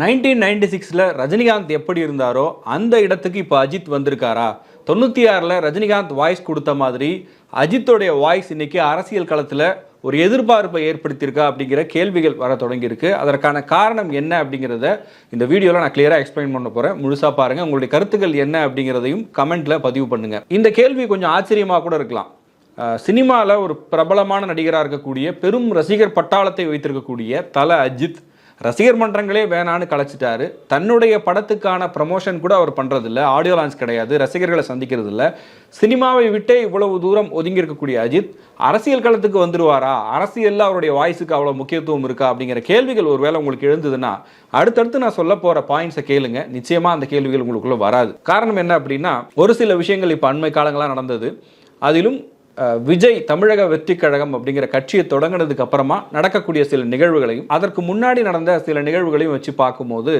Nineteen ninety சிக்ஸில் ரஜினிகாந்த் எப்படி இருந்தாரோ அந்த இடத்துக்கு இப்போ அஜித் வந்திருக்காரா? தொண்ணூற்றி ஆறில் ரஜினிகாந்த் வாய்ஸ் கொடுத்த மாதிரி அஜித்தோடைய வாய்ஸ் இன்னைக்கு அரசியல் களத்தில் ஒரு எதிர்பார்ப்பை ஏற்படுத்தியிருக்கா அப்படிங்கிற கேள்விகள் வர தொடங்கியிருக்கு. அதற்கான காரணம் என்ன அப்படிங்கிறத இந்த வீடியோவில் நான் கிளியராக எக்ஸ்பிளைன் பண்ண போகிறேன் முழுசாக பாருங்கள் உங்களுடைய கருத்துக்கள் என்ன அப்படிங்கிறதையும் கமெண்ட்டில் பதிவு பண்ணுங்கள் இந்த கேள்வி கொஞ்சம் ஆச்சரியமாக கூட இருக்கலாம். சினிமாவில் ஒரு பிரபலமான நடிகராக இருக்கக்கூடிய பெரும் ரசிகர் பட்டாளத்தை வைத்திருக்கக்கூடிய தல அஜித் ரசிகர் மன்றங்களே வேணான்னு கலைச்சிட்டாரு. தன்னுடைய படத்துக்கான ப்ரமோஷன் கூட அவர் பண்ணுறதில்ல ஆடியோ லான்ச் கிடையாது. ரசிகர்களை சந்திக்கிறது இல்லை சினிமாவை விட்டே இவ்வளவு தூரம் ஒதுங்கி இருக்கக்கூடிய அஜித் அரசியல் களத்துக்கு வந்துருவாரா? அரசியலில் அவருடைய வாய்ஸுக்கு அவ்வளோ முக்கியத்துவம் இருக்கா? அப்படிங்கிற கேள்விகள் ஒருவேளை உங்களுக்கு எழுந்ததுன்னா அடுத்தடுத்து நான் சொல்ல போகிற பாயிண்ட்ஸை கேளுங்க. நிச்சயமாக அந்த கேள்விகள் உங்களுக்குள்ளே வராது. காரணம் என்ன அப்படின்னா ஒரு சில விஷயங்கள் இப்போ அண்மை காலங்களாக நடந்தது. அதிலும் விஜய் தமிழக வெற்றி கழகம் அப்படிங்கிற கட்சியை தொடங்கினதுக்கு அப்புறமா நடக்கக்கூடிய சில நிகழ்வுகளையும் அதற்கு முன்னாடி நடந்த சில நிகழ்வுகளையும் வச்சு பார்க்கும்போது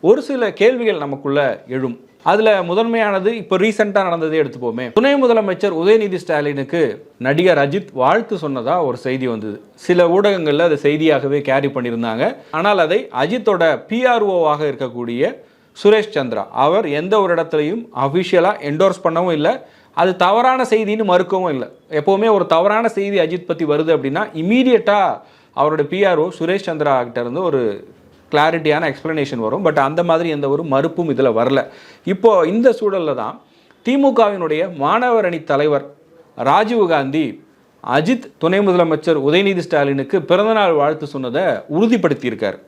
ஒரு சில கேள்விகள் நமக்குள்ள எழும். அதுல முதன்மையானது இப்போ ரீசெண்டாக நடந்ததே எடுத்துப்போமே. துணை முதலமைச்சர் உதயநிதி ஸ்டாலினுக்கு நடிகர் அஜித் வாழ்த்து சொன்னதா ஒரு செய்தி வந்தது. சில ஊடகங்கள்ல அதை செய்தியாகவே கேரி பண்ணியிருந்தாங்க. ஆனால் அதை அஜித்தோட பிஆர்ஓவாக இருக்கக்கூடிய சுரேஷ் சந்திரா அவர் எந்த ஒரு இடத்துலையும் அஃபிஷியலாக என்டோர்ஸ் பண்ணவும் இல்லை. அது தவறான செய்தின்னு மறுக்கவும் இல்லை. எப்போவுமே ஒரு தவறான செய்தி அஜித் பற்றி வருது அப்படின்னா இமீடியட்டாக அவரோட பிஆர்ஓ சுரேஷ் சந்திரா கிட்ட இருந்து ஒரு கிளாரிட்டியான எக்ஸ்ப்ளனேஷன் வரும். பட் அந்த மாதிரி எந்த ஒரு மறுப்பும் இதில் வரல. இப்போது இந்த சூழலில் தான் திமுகவினுடைய மாணவர் அணி தலைவர் ராஜீவ் காந்தி அஜித் துணை முதலமைச்சர் உதயநிதி ஸ்டாலினுக்கு பிறந்தநாள் வாழ்த்து சொன்னதை உறுதிப்படுத்தியிருக்கார்.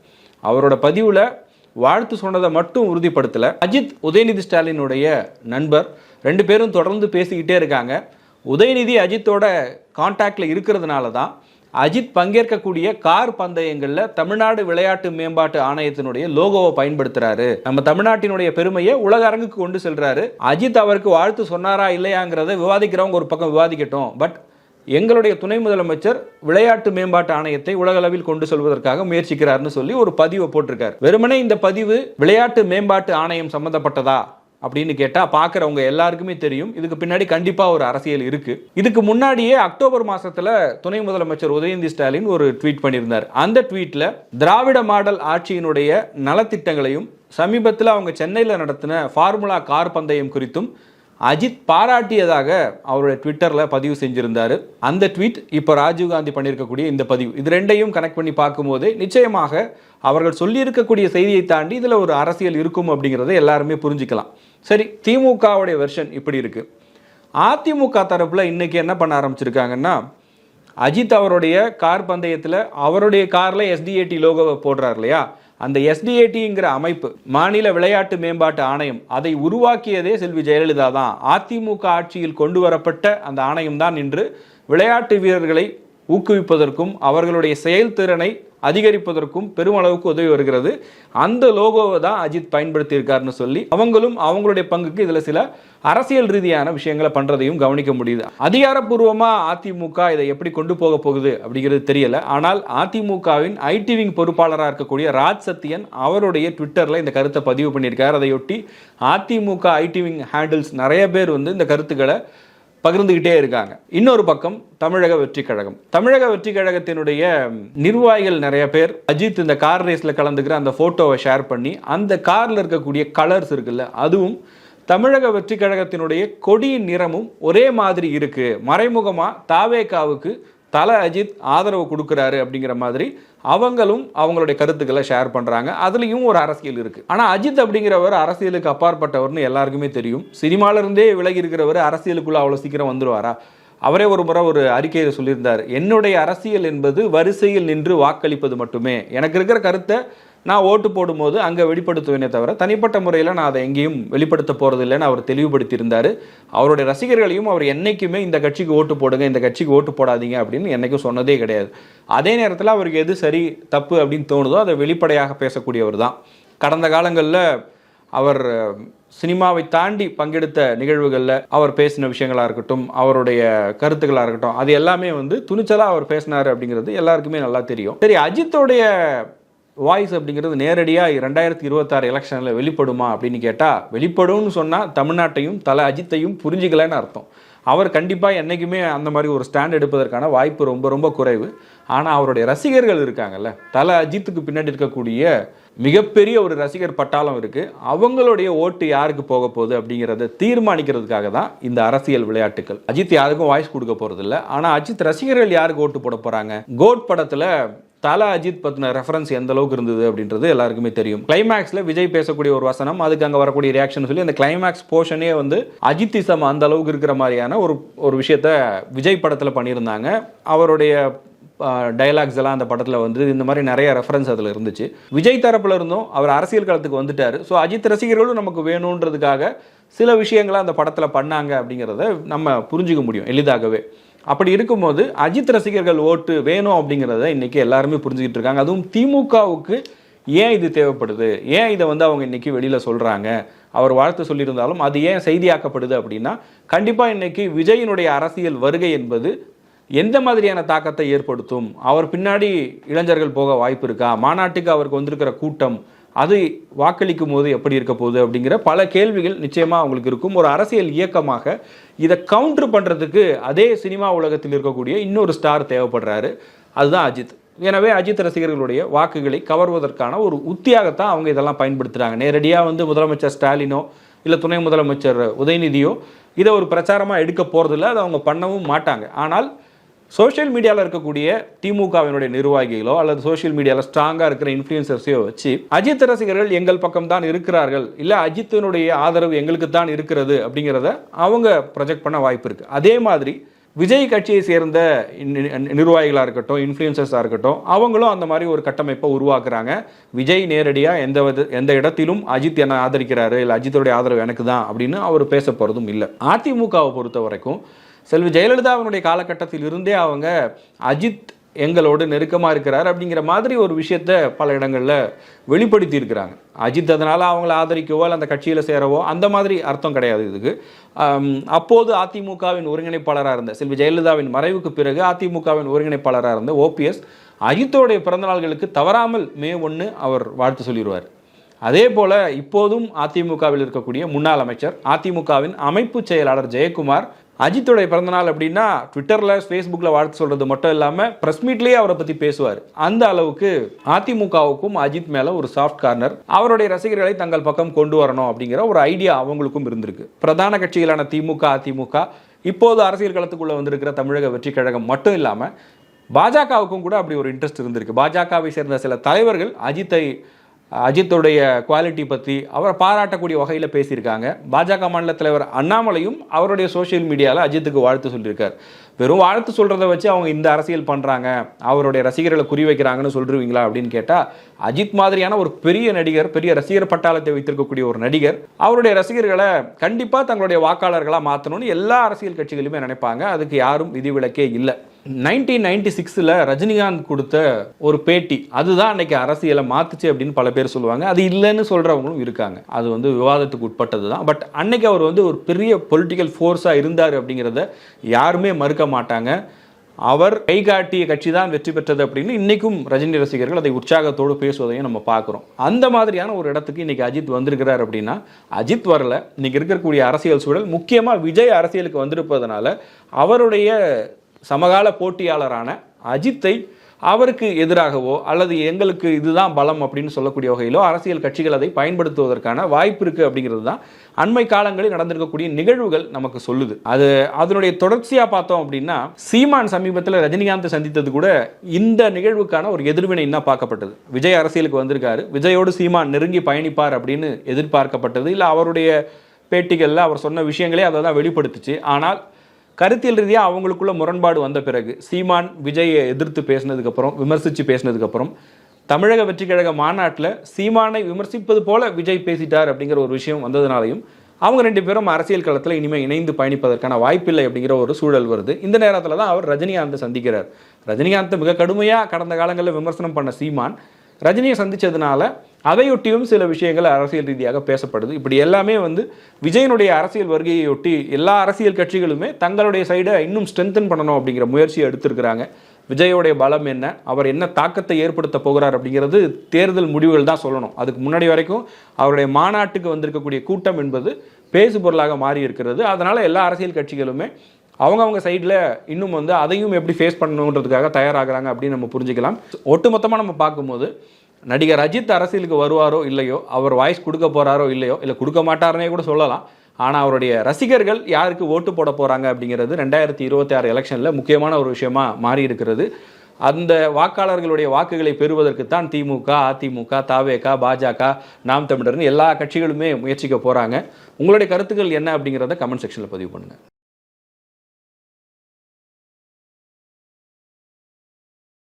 அவரோட பதிவில் வாழ்த்து சொன்னதை மட்டும் உறுதிப்படுத்தலை. அஜித் உதயநிதி ஸ்டாலினுடைய நண்பர் ரெண்டு பேரும் தொடர்ந்து பேசிக்கிட்டே இருக்காங்க. உதயநிதி அஜித்தோட கான்டாக்டில் இருக்கிறதுனால தான் அஜித் பங்கேற்கக்கூடிய கார் பந்தயங்களில் தமிழ்நாடு விளையாட்டு மேம்பாட்டு ஆணையத்தினுடைய லோகோவை பயன்படுத்துறாரு. நம்ம தமிழ்நாட்டினுடைய பெருமையை உலக அரங்குக்கு கொண்டு செல்றாரு. அஜித் அவருக்கு வாழ்த்து சொன்னாரா இல்லையாங்கிறத விவாதிக்கிறவங்க ஒரு பக்கம் விவாதிக்கட்டும். பட் எங்களுடைய துணை முதலமைச்சர் விளையாட்டு மேம்பாட்டு ஆணையத்தை உலகளவில் கொண்டு செல்வதற்காக முயற்சிக்கிறார்னு சொல்லி ஒரு பதிவை போட்டிருக்காரு. வெறுமனே இந்த பதிவு விளையாட்டு மேம்பாட்டு ஆணையம் சம்பந்தப்பட்டதா? அப்படின்னு கேட்டால் பார்க்குறவங்க எல்லாருக்குமே தெரியும். இதுக்கு பின்னாடி கண்டிப்பாக ஒரு அரசியல் இருக்குது இதுக்கு முன்னாடியே அக்டோபர் மாதத்தில் துணை முதலமைச்சர் உதயநிதி ஸ்டாலின் ஒரு ட்வீட் பண்ணியிருந்தார். அந்த ட்வீட்டில் திராவிட மாடல் ஆட்சியினுடைய நலத்திட்டங்களையும் சமீபத்தில் அவங்க சென்னையில் நடத்தின ஃபார்முலா கார் பந்தயம் குறித்தும் அஜித் பாராட்டியதாக அவருடைய ட்விட்டரில் பதிவு செஞ்சிருந்தார். அந்த ட்வீட் இப்போ ராஜீவ்காந்தி பண்ணியிருக்கக்கூடிய இந்த பதிவு. இது ரெண்டையும் கனெக்ட் பண்ணி பார்க்கும்போது நிச்சயமாக அவர்கள் சொல்லியிருக்கக்கூடிய செய்தியை தாண்டி இதில் ஒரு அரசியல் இருக்கும் அப்படிங்கிறத எல்லாருமே புரிஞ்சுக்கலாம். சரி திமுகவுடைய வெர்ஷன் இப்படி இருக்குது அதிமுக தரப்பில் இன்னைக்கு என்ன பண்ண ஆரம்பிச்சிருக்காங்கன்னா அஜித் அவருடைய கார் பந்தயத்தில் அவருடைய காரில் எஸ்டிஏடி லோகோவை போடுறார் இல்லையா? அந்த எஸ்டிஏடிங்கிற அமைப்பு மாநில விளையாட்டு மேம்பாட்டு ஆணையம் அதை உருவாக்கியதே செல்வி ஜெயலலிதா தான். அதிமுக ஆட்சியில் கொண்டு வரப்பட்ட அந்த ஆணையம் தான் இன்று விளையாட்டு வீரர்களை ஊக்குவிப்பதற்கும் அவர்களுடைய செயல்திறனை அதிகரிப்பதற்கும் பெருமளவுக்கு உதவி வருகிறது. அந்த லோகோவை தான் அஜித் பயன்படுத்தி இருக்காருன்னு சொல்லி அவங்களும் அவங்களுடைய பங்குக்கு இதில் சில அரசியல் ரீதியான விஷயங்களை பண்ணுறதையும் கவனிக்க முடியுது. அதிகாரப்பூர்வமாக அதிமுக இதை எப்படி கொண்டு போக போகுது அப்படிங்கிறது தெரியல. ஆனால் அதிமுகவின் ஐடி விங் பொறுப்பாளராக இருக்கக்கூடிய ராஜ் சத்யன் அவருடைய ட்விட்டரில் இந்த கருத்தை பதிவு பண்ணியிருக்கார். அதையொட்டி அதிமுக ஐடி விங் ஹேண்டில்ஸ் நிறைய பேர் வந்து இந்த கருத்துக்களை பகிர்ந்துக்கிட்டே இருக்காங்க. இன்னொரு பக்கம் தமிழக வெற்றி கழகம். தமிழக வெற்றி கழகத்தினுடைய நிர்வாகிகள் நிறைய பேர் அஜித் இந்த கார் ரேஸில் கலந்துக்கிற அந்த ஃபோட்டோவை ஷேர் பண்ணி அந்த காரில் இருக்கக்கூடிய கலர்ஸ் இருக்குல்ல அதுவும் தமிழக வெற்றி கழகத்தினுடைய கொடியின் நிறமும் ஒரே மாதிரி இருக்கு. மறைமுகமாக தாவேக்காவுக்கு தல அஜித் ஆதரவு கொடுக்குறாரு அப்படிங்கிற மாதிரி அவங்களும் அவங்களுடைய கருத்துக்களை ஷேர் பண்ணுறாங்க அதுலேயும் ஒரு அரசியல் இருக்குது ஆனால் அஜித் அப்படிங்கிறவர் அரசியலுக்கு அப்பாற்பட்டவர்னு எல்லாருக்குமே தெரியும். சினிமால விலகி இருக்கிறவர் அரசியலுக்குள்ளே அவ்வளோ சீக்கிரம் வந்துடுவாரா அவரே ஒரு முறை ஒரு அறிக்கையில் சொல்லியிருந்தார். என்னுடைய அரசியல் என்பது வரிசையில் நின்று வாக்களிப்பது மட்டுமே. எனக்கு இருக்கிற கருத்தை நான் ஓட்டு போடும்போது அங்கே வெளிப்படுத்துவேனே தவிர தனிப்பட்ட முறையில் நான் அதை எங்கேயும் வெளிப்படுத்த போகிறதில்லைன்னு அவர் தெளிவுபடுத்தியிருந்தார். அவருடைய ரசிகர்களையும் அவர் என்னைக்குமே இந்த கட்சிக்கு ஓட்டு போடுங்க இந்த கட்சிக்கு ஓட்டு போடாதீங்க அப்படின்னு என்றைக்கும் சொன்னதே கிடையாது. அதே நேரத்தில் அவருக்கு எது சரி தப்பு அப்படின்னு தோணுதோ அதை வெளிப்படையாக பேசக்கூடியவர் தான். கடந்த காலங்களில் அவர் சினிமாவை தாண்டி பங்கெடுத்த நிகழ்வுகளில் அவர் பேசின விஷயங்களாக இருக்கட்டும் அவருடைய கருத்துக்களாக இருக்கட்டும் அது எல்லாமே வந்து துணிச்சலாக அவர் பேசினார் அப்படிங்கிறது எல்லாருக்குமே நல்லா தெரியும். சரி அஜித்தோடைய வாய்ஸ் அப்படிங்கிறது நேரடியாக ரெண்டாயிரத்தி இருபத்தாறு எலெக்ஷனில் வெளிப்படுமா அப்படின்னு கேட்டால் வெளிப்படும்னு சொன்னால் தமிழ்நாட்டையும் தலை அஜித்தையும் புரிஞ்சிக்கலன்னு அர்த்தம். அவர் கண்டிப்பாக என்றைக்குமே அந்த மாதிரி ஒரு ஸ்டாண்ட் எடுப்பதற்கான வாய்ப்பு ரொம்ப ரொம்ப குறைவு. ஆனால் அவருடைய ரசிகர்கள் இருக்காங்கல்ல தலை அஜித்துக்கு பின்னாடி இருக்கக்கூடிய மிகப்பெரிய ஒரு ரசிகர் பட்டாளம் இருக்குது அவங்களுடைய ஓட்டு யாருக்கு போக போகுது அப்படிங்கிறத தீர்மானிக்கிறதுக்காக தான் இந்த அரசியல் விளையாட்டுகள் அஜித் யாருக்கும் வாய்ஸ் கொடுக்க போகிறதில்ல ஆனால் அஜித் ரசிகர்கள் யாருக்கு ஓட்டு போட போகிறாங்க கோட் படத்தில் தல அஜித் பத்தின ரெஃபரன்ஸ் எந்த அளவுக்கு இருந்தது அப்படின்றது எல்லாருக்குமே தெரியும். கிளைமேக்ஸ்ல விஜய் பேசக்கூடிய ஒரு வசனம் அதுக்கு அங்க வரக்கூடிய ரியாக்ஷன் சொல்லி அந்த கிளைமேக்ஸ் போர்ஷனே வந்து அஜித்திசம் அந்த அளவுக்கு இருக்கிற மாதிரியான ஒரு ஒரு விஷயத்த விஜய் படத்துல பண்ணியிருந்தாங்க. அவருடைய டயலாக்ஸ் எல்லாம் அந்த படத்தில் வந்து இந்த மாதிரி நிறைய ரெஃபரன்ஸ் அதில் இருந்துச்சு. விஜய் தரப்பில் இருந்தும் அவர் அரசியல் களத்துக்கு வந்துட்டார். ஸோ அஜித் ரசிகர்களும் நமக்கு வேணுன்றதுக்காக சில விஷயங்களை அந்த படத்தில் பண்ணாங்க அப்படிங்கிறத நம்ம புரிஞ்சுக்க முடியும் எளிதாகவே. அப்படி இருக்கும்போது அஜித் ரசிகர்கள் ஓட்டு வேணும் அப்படிங்கிறத இன்னைக்கு எல்லாருமே புரிஞ்சுக்கிட்டு இருக்காங்க. அதுவும் திமுகவுக்கு ஏன் இது தேவைப்படுது? ஏன் இதை வந்து அவங்க இன்றைக்கி வெளியில் சொல்கிறாங்க அவர் வாழ்த்து சொல்லியிருந்தாலும் அது ஏன் செய்தியாக்கப்படுது அப்படின்னா கண்டிப்பாக இன்றைக்கி விஜயினுடைய அரசியல் வருகை என்பது எந்த மாதிரியான தாக்கத்தை ஏற்படுத்தும்? அவர் பின்னாடி இளைஞர்கள் போக வாய்ப்பு இருக்கா? மாநாட்டுக்கு அவருக்கு வந்திருக்கிற கூட்டம் அது வாக்களிக்கும் போது எப்படி இருக்க போகுது அப்படிங்கிற பல கேள்விகள் நிச்சயமாக அவங்களுக்கு இருக்கும். ஒரு அரசியல் இயக்கமாக இதை கவுண்டர் பண்ணுறதுக்கு அதே சினிமா உலகத்தில் இருக்கக்கூடிய இன்னொரு ஸ்டார் தேவைப்படுறாரு. அதுதான் அஜித். எனவே அஜித் ரசிகர்களுடைய வாக்குகளை கவர்வதற்கான ஒரு உத்தியாகத்தான் அவங்க இதெல்லாம் பயன்படுத்துகிறாங்க நேரடியாக வந்து முதலமைச்சர் ஸ்டாலினோ இல்லை துணை முதலமைச்சர் உதயநிதியோ இதை ஒரு பிரச்சாரமாக எடுக்க போகிறதில்ல அதை அவங்க பண்ணவும் மாட்டாங்க. ஆனால் சோஷியல் மீடியாவில் இருக்கக்கூடிய திமுகவினுடைய நிர்வாகிகளோ அல்லது சோஷியல் மீடியாவில் ஸ்ட்ராங்காக இருக்கிற இன்ஃப்ளூயன்சர்ஸையோ வச்சு அஜித் ரசிகர்கள் எங்கள் பக்கம் தான் இருக்கிறார்கள். இல்லை அஜித்தினுடைய ஆதரவு எங்களுக்கு தான் இருக்கிறது அப்படிங்கிறத அவங்க ப்ரொஜெக்ட் பண்ண வாய்ப்பு இருக்குது அதே மாதிரி விஜய் கட்சியை சேர்ந்த நிர்வாகிகளாக இருக்கட்டும் இன்ஃப்ளூயன்சர்ஸாக இருக்கட்டும் அவங்களும் அந்த மாதிரி ஒரு கட்டமைப்பை உருவாக்குறாங்க. விஜய் நேரடியாக எந்த வித எந்த இடத்திலும் அஜித் என்ன ஆதரிக்கிறாரு இல்லை அஜித்தோடைய ஆதரவு எனக்கு தான் அப்படின்னு அவர் பேச போகிறதும் இல்லை. அதிமுகவை பொறுத்த வரைக்கும் செல்வி ஜெயலலிதாவினுடைய காலகட்டத்தில் இருந்தே அவங்க அஜித் எங்களோடு நெருக்கமாக இருக்கிறார் அப்படிங்கிற மாதிரி ஒரு விஷயத்த பல இடங்களில் வெளிப்படுத்தி இருக்கிறாங்க அஜித் அதனால் அவங்கள ஆதரிக்கவோ இல்லை அந்த கட்சியில் சேரவோ அந்த மாதிரி அர்த்தம் கிடையாது இதுக்கு. அப்போது அதிமுகவின் ஒருங்கிணைப்பாளராக இருந்த செல்வி ஜெயலலிதாவின் மறைவுக்கு பிறகு அதிமுகவின் ஒருங்கிணைப்பாளராக இருந்த ஓபிஎஸ் அஜித்தோடைய பிறந்தநாள்களுக்கு தவறாமல் மே ஒன்று அவர் வாழ்த்து சொல்லிடுவார் அதே போல் இப்போதும் அதிமுகவில் இருக்கக்கூடிய முன்னாள் அமைச்சர் அதிமுகவின் அமைப்பு செயலாளர் ஜெயக்குமார் அஜித்துடைய பிறந்தநாள் அப்படின்னா ட்விட்டரில் ஃபேஸ்புக்கில் வாழ்த்து சொல்கிறது மட்டும் இல்லாமல் ப்ரெஸ் மீட்லேயே அவரை பற்றி பேசுவார். அந்த அளவுக்கு அதிமுகவுக்கும் அஜித் மேலே ஒரு சாஃப்ட் கார்னர் அவருடைய ரசிகர்களை தங்கள் பக்கம் கொண்டு வரணும் அப்படிங்கிற ஒரு ஐடியா அவங்களுக்கும் இருந்திருக்கு. பிரதான கட்சிகளான திமுக அதிமுக இப்போது அரசியல் களத்துக்குள்ளே வந்திருக்கிற தமிழக வெற்றி கழகம் மட்டும் இல்லாமல் பாஜகவுக்கும் கூட அப்படி ஒரு இன்ட்ரெஸ்ட் இருந்திருக்கு. பாஜகவை சேர்ந்த சில தலைவர்கள் அஜித்தை அஜித்துடைய குவாலிட்டி பற்றி அவரை பாராட்டக்கூடிய வகையில் பேசியிருக்காங்க. பாஜக மாநில தலைவர் அண்ணாமலையும் அவருடைய சோஷியல் மீடியாவில் அஜித்துக்கு வாழ்த்து சொல்லியிருக்கார். வெறும் வாழ்த்து சொல்கிறத வச்சு அவங்க இந்த அரசியல் பண்ணுறாங்க அவருடைய ரசிகர்களை குறி வைக்கிறாங்கன்னு சொல்லிருவீங்களா அப்படின்னு கேட்டால் அஜித் மாதிரியான ஒரு பெரிய நடிகர் பெரிய ரசிகர் பட்டாளத்தை வைத்திருக்கக்கூடிய ஒரு நடிகர் அவருடைய ரசிகர்களை கண்டிப்பாக தங்களுடைய வாக்காளர்களாக மாற்றணும்னு எல்லா அரசியல் கட்சிகளுமே நினைப்பாங்க. அதுக்கு யாரும் விதிவிலக்கே இல்லை. நைன்டீன் நைன்டி சிக்ஸில் ரஜினிகாந்த் கொடுத்த ஒரு பேட்டி அதுதான் அன்னைக்கு அரசியலை மாத்துச்சு அப்படின்னு பல பேர் சொல்லுவாங்க. அது இல்லைன்னு சொல்கிறவங்களும் இருக்காங்க. அது வந்து விவாதத்துக்கு உட்பட்டது தான் பட் அன்னைக்கு அவர் வந்து ஒரு பெரிய பொலிட்டிக்கல் ஃபோர்ஸாக இருந்தார் அப்படிங்கிறத யாருமே மறுக்க மாட்டாங்க. அவர் கை காட்டிய கட்சி தான் வெற்றி பெற்றது அப்படின்னு இன்றைக்கும் ரஜினி ரசிகர்கள் அதை உற்சாகத்தோடு பேசுவதையும் நம்ம பார்க்குறோம். அந்த மாதிரியான ஒரு இடத்துக்கு இன்றைக்கி அஜித் வந்திருக்கிறார் அப்படின்னா அஜித் வரல. இன்றைக்கி இருக்கக்கூடிய அரசியல் சூழல் முக்கியமாக விஜய் அரசியலுக்கு வந்திருப்பதனால அவருடைய சமகால போட்டியாளரான அஜித்தை அவருக்கு எதிராகவோ அல்லது எங்களுக்கு இதுதான் பலம் அப்படின்னு சொல்லக்கூடிய வகையிலோ அரசியல் கட்சிகள் அதை பயன்படுத்துவதற்கான வாய்ப்பு இருக்குது அப்படிங்கிறது தான் அண்மை காலங்களில் நடந்திருக்கக்கூடிய நிகழ்வுகள் நமக்கு சொல்லுது. அது அதனுடைய தொடர்ச்சியாக பார்த்தோம் அப்படின்னா சீமான் சமீபத்தில் ரஜினிகாந்த் சந்தித்தது கூட இந்த நிகழ்வுக்கான ஒரு எதிர்வினை என்ன பார்க்கப்பட்டது. விஜய் அரசியலுக்கு வந்திருக்காரு. விஜயோடு சீமான் நெருங்கி பயணிப்பார் அப்படின்னு எதிர்பார்க்கப்பட்டது. இல்லை அவருடைய பேட்டிகளில் அவர் சொன்ன விஷயங்களே அதை தான் வெளிப்படுத்துச்சு. ஆனால் கருத்தியல் ரீதியாக அவங்களுக்குள்ள முரண்பாடு வந்த பிறகு சீமான் விஜயை எதிர்த்து பேசினதுக்கப்புறம் விமர்சித்து பேசினதுக்கப்புறம் தமிழக வெற்றி கழக மாநாட்டில் சீமானை விமர்சிப்பது போல விஜய் பேசிட்டார் அப்படிங்கிற ஒரு விஷயம் வந்ததுனாலையும் அவங்க ரெண்டு பேரும் அரசியல் களத்தில் இனிமேல் இணைந்து பயணிப்பதற்கான வாய்ப்பில்லை அப்படிங்கிற ஒரு சூழல் வருது. இந்த நேரத்தில் தான் அவர் ரஜினிகாந்தை சந்திக்கிறார். ரஜினிகாந்த் மிக கடுமையாக கடந்த காலங்களில் விமர்சனம் பண்ண சீமான் ரஜினியை சந்தித்ததுனால அதையொட்டியும் சில விஷயங்கள் அரசியல் ரீதியாக பேசப்படுது. இப்படி எல்லாமே வந்து விஜயனுடைய அரசியல் வருகையொட்டி எல்லா அரசியல் கட்சிகளுமே தங்களுடைய சைடை இன்னும் ஸ்ட்ரென்தன் பண்ணணும் அப்படிங்கிற முயற்சியை எடுத்திருக்கிறாங்க. விஜயோடைய பலம் என்ன? அவர் என்ன தாக்கத்தை ஏற்படுத்த போகிறார் அப்படிங்கிறது தேர்தல் முடிவுகள் தான் சொல்லணும். அதுக்கு முன்னாடி வரைக்கும் அவருடைய மாநாட்டுக்கு வந்திருக்கக்கூடிய கூட்டம் என்பது பேசு பொருளாக மாறி இருக்கிறது. அதனால் எல்லா அரசியல் கட்சிகளுமே அவங்கவுங்க சைடில் இன்னும் வந்து அதையும் எப்படி ஃபேஸ் பண்ணணுன்றதுக்காக தயாராகிறாங்க அப்படின்னு நம்ம புரிஞ்சுக்கலாம். ஒட்டுமொத்தமாக நம்ம பார்க்கும்போது நடிகர் அஜித் அரசியலுக்கு வருவாரோ இல்லையோ அவர் வாய்ஸ் கொடுக்க போறாரோ இல்லையோ இல்லை கொடுக்க மாட்டார்னே கூட சொல்லலாம். ஆனால் அவருடைய ரசிகர்கள் யாருக்கு ஓட்டு போட போகிறாங்க அப்படிங்கிறது ரெண்டாயிரத்தி இருபத்தி ஆறு எலெக்ஷனில் முக்கியமான ஒரு விஷயமா மாறி இருக்கிறது அந்த வாக்காளர்களுடைய வாக்குகளை பெறுவதற்கு தான் திமுக அதிமுக தாவேகா பாஜக நாம் தமிழர்னு எல்லா கட்சிகளுமே முயற்சிக்க போகிறாங்க உங்களுடைய கருத்துக்கள் என்ன அப்படிங்கிறத கமெண்ட் செக்ஷனில் பதிவு பண்ணுங்கள்